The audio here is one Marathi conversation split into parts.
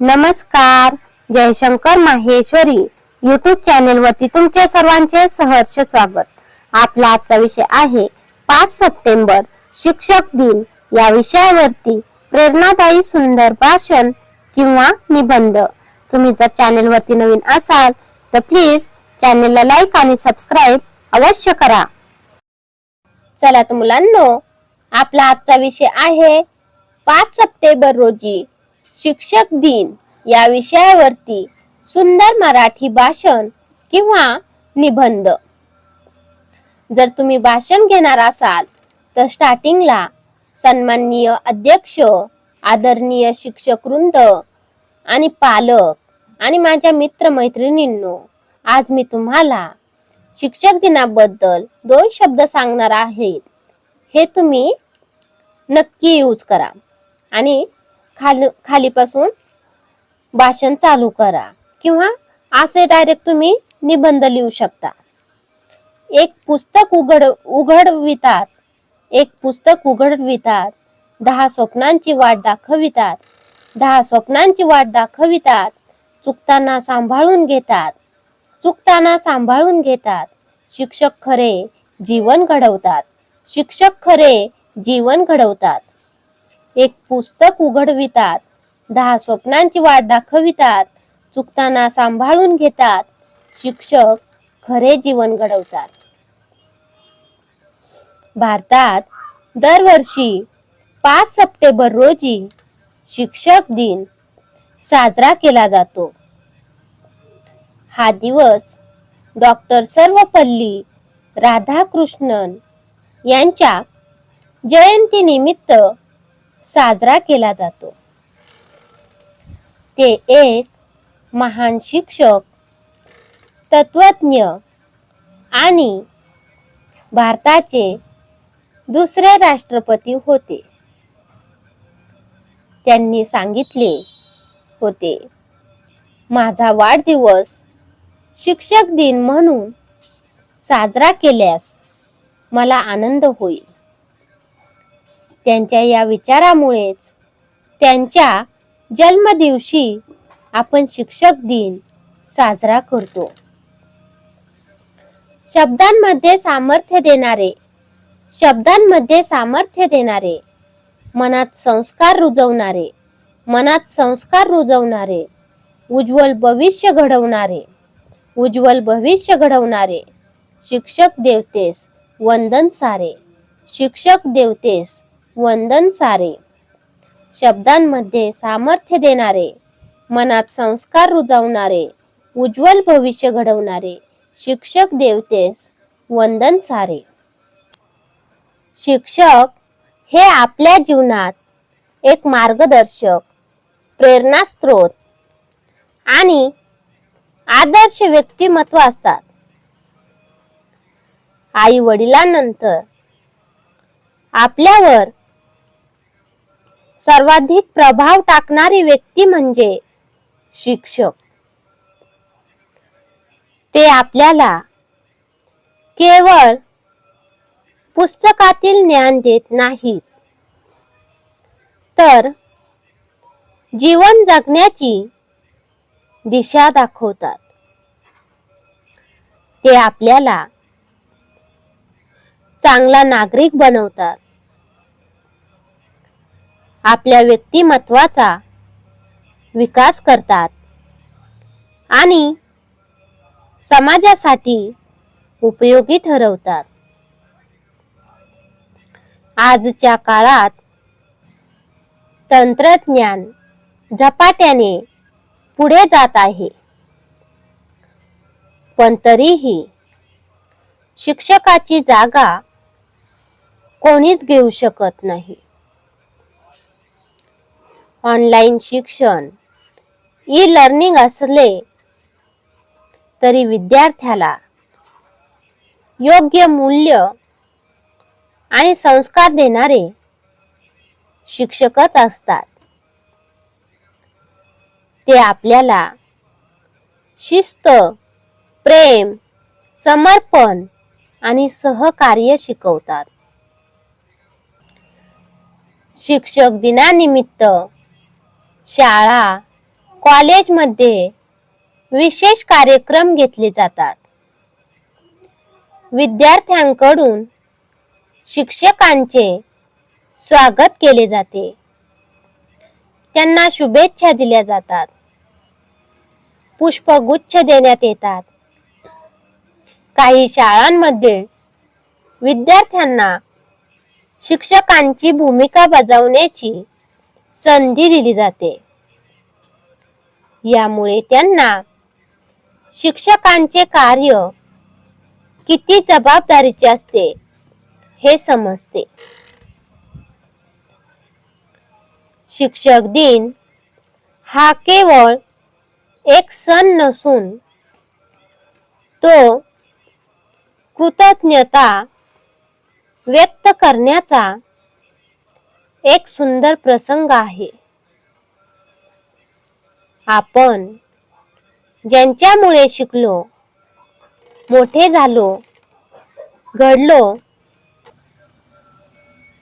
नमस्कार. जयशंकर माहेश्वरी युट्यूब चॅनेल वरती तुमचे सर्वांचे सहर्ष स्वागत. आपला आजचा विषय आहे पाच सप्टेंबर शिक्षक दिन. या विषयावरती प्रेरणादायी सुंदर भाषण किंवा निबंध. तुम्ही जर चॅनेल वरती नवीन असाल तर प्लीज चॅनेलला लाईक आणि सबस्क्राईब अवश्य करा. चला तर मुलांनो आपला आजचा विषय आहे पाच सप्टेंबर रोजी शिक्षक दिन या विषयावरती सुंदर मराठी भाषण किंवा निबंध. जर तुम्ही भाषण घेणार असाल तर स्टार्टिंगला सन्माननीय अध्यक्ष आदरणीय शिक्षक वृंद आणि पालक आणि माझ्या मित्र मैत्रिणींनो आज मी तुम्हाला शिक्षक दिनाबद्दल दोन शब्द सांगणार आहेत हे तुम्ही नक्की यूज करा. आणि खाली खालीपासून भाषण चालू करा. किंवा असे डायरेक्ट तुम्ही निबंध लिहू शकता. एक पुस्तक उघड उघडवितात. एक पुस्तक उघडवितात. दहा स्वप्नांची वाट दाखवितात. दहा स्वप्नांची वाट दाखवितात. चुकताना सांभाळून घेतात. चुकताना सांभाळून घेतात. शिक्षक खरे जीवन घडवतात. शिक्षक खरे जीवन घडवतात. एक पुस्तक उघडवितात. दहा स्वप्नांची वाट दाखवितात. चुकताना सांभाळून घेतात. शिक्षक खरे जीवन घडवतात. भारतात दरवर्षी पाच सप्टेंबर रोजी शिक्षक दिन साजरा केला जातो. हा दिवस डॉक्टर सर्वपल्ली राधाकृष्णन यांच्या जयंतीनिमित्त साजरा केला जातो. ते एक महान शिक्षक तत्वज्ञ आणि भारताचे दुसरे राष्ट्रपती होते. त्यांनी सांगितले होते माझा वाढदिवस शिक्षक दिन म्हणून साजरा केल्यास मला आनंद होईल. त्यांच्या या विचारामुळेच त्यांच्या जन्मदिवशी आपण शिक्षक दिन साजरा करतो. शब्दांमध्ये सामर्थ्य देणारे शब्दांमध्ये सामर्थ्य देणारे मनात संस्कार रुजवणारे मनात संस्कार रुजवणारे उज्ज्वल भविष्य घडवणारे उज्ज्वल भविष्य घडवणारे शिक्षक देवतेस वंदन सारे शिक्षक देवतेस वंदन सारे. शब्दांमध्ये सामर्थ्य देणारे मनात संस्कार रुजवणारे उज्ज्वल भविष्य घडवणारे शिक्षक देवतेस वंदन सारे. शिक्षक हे आपल्या जीवनात एक मार्गदर्शक प्रेरणास्त्रोत आणि आदर्श व्यक्तिमत्व असतात. आई वडिलांनंतर आपल्यावर सर्वाधिक प्रभाव टाकणारी व्यक्ती म्हणजे शिक्षक. ते आपल्याला केवळ पुस्तकातील ज्ञान देत नाहीत. तर जीवन जगण्याची दिशा दाखवतात. ते आपल्याला चांगला नागरिक बनवतात. आपल्या व्यक्तिमत्वाचा विकास करतात. आणि समाजासाठी उपयोगी ठरवतात. आजच्या काळात तंत्रज्ञान झपाट्याने पुढे जात आहे. पण तरीही शिक्षकाची जागा कोणीच घेऊ शकत नाही. ऑनलाईन शिक्षण. ई लर्निंग असले तरी विद्यार्थ्याला योग्य मूल्य आणि संस्कार देणारे शिक्षकच असतात. ते आपल्याला शिस्त प्रेम समर्पण आणि सहकार्य शिकवतात. शिक्षक दिनानिमित्त शाळा कॉलेजमध्ये विशेष कार्यक्रम घेतले जातात. विद्यार्थ्यांकडून शिक्षकांचे स्वागत केले जाते. त्यांना शुभेच्छा दिल्या जातात. पुष्पगुच्छ देण्यात येतात. काही शाळांमध्ये विद्यार्थ्यांना शिक्षकांची भूमिका बजावण्याची संधी दिली जाते. यामुळे त्यांना शिक्षकांचे कार्य किती जबाबदारीचे असते हे समजते. शिक्षक दिन हा केवळ एक सण नसून तो कृतज्ञता व्यक्त करण्याचा एक सुंदर प्रसंग आहे. आपण ज्यांच्यामुळे शिकलो मोठे झालो घडलो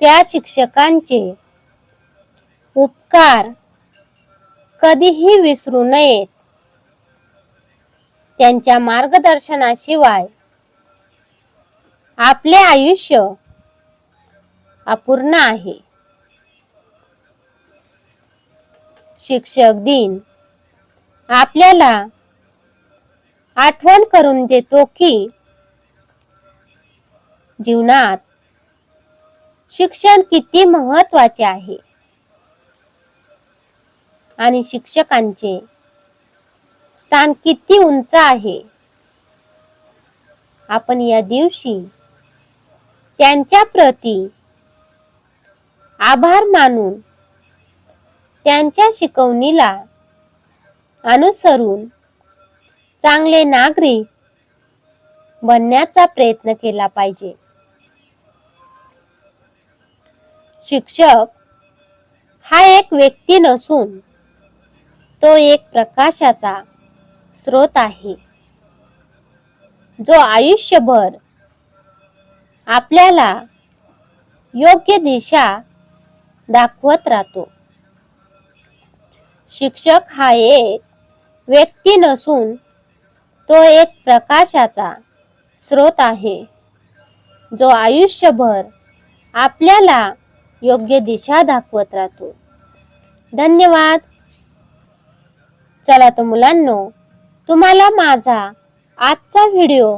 त्या शिक्षकांचे उपकार कधीही विसरू नयेत. त्यांच्या मार्गदर्शनाशिवाय आपले आयुष्य अपूर्ण आहे. शिक्षक दिन. आपल्याला आठवण करून देतो की जीवनात शिक्षण किती महत्त्वाचे आहे. आणि शिक्षकांचे स्थान किती उंच आहे. आपण या दिवशी त्यांच्या प्रती आभार मानून त्यांच्या शिकवणीला अनुसरून चांगले नागरिक बनण्याचा प्रयत्न केला पाहिजे. शिक्षक हा एक व्यक्ती नसून तो एक प्रकाशाचा स्रोत आहे. जो आयुष्यभर आपल्याला योग्य दिशा दाखवत राहतो. शिक्षक हा एक व्यक्ती नसून तो एक प्रकाशाचा स्रोत आहे. जो आयुष्यभर आपल्याला योग्य दिशा दाखवत राहतो. धन्यवाद. चला तर मुलांनो तुम्हाला माझा आजचा व्हिडिओ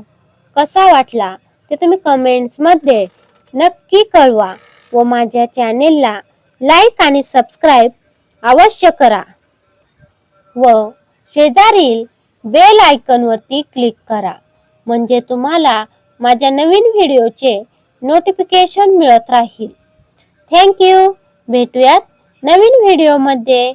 कसा वाटला ते तुम्ही कमेंट्समध्ये नक्की कळवा व माझ्या चॅनेलला लाईक आणि सबस्क्राईब अवश्य करा. व शेजारील बेल आयकॉन वरती क्लिक करा. म्हणजे तुम्हाला माझ्या नवीन व्हिडिओचे नोटिफिकेशन मिळत राहील. थँक्यू भेटूयात नवीन व्हिडिओमध्ये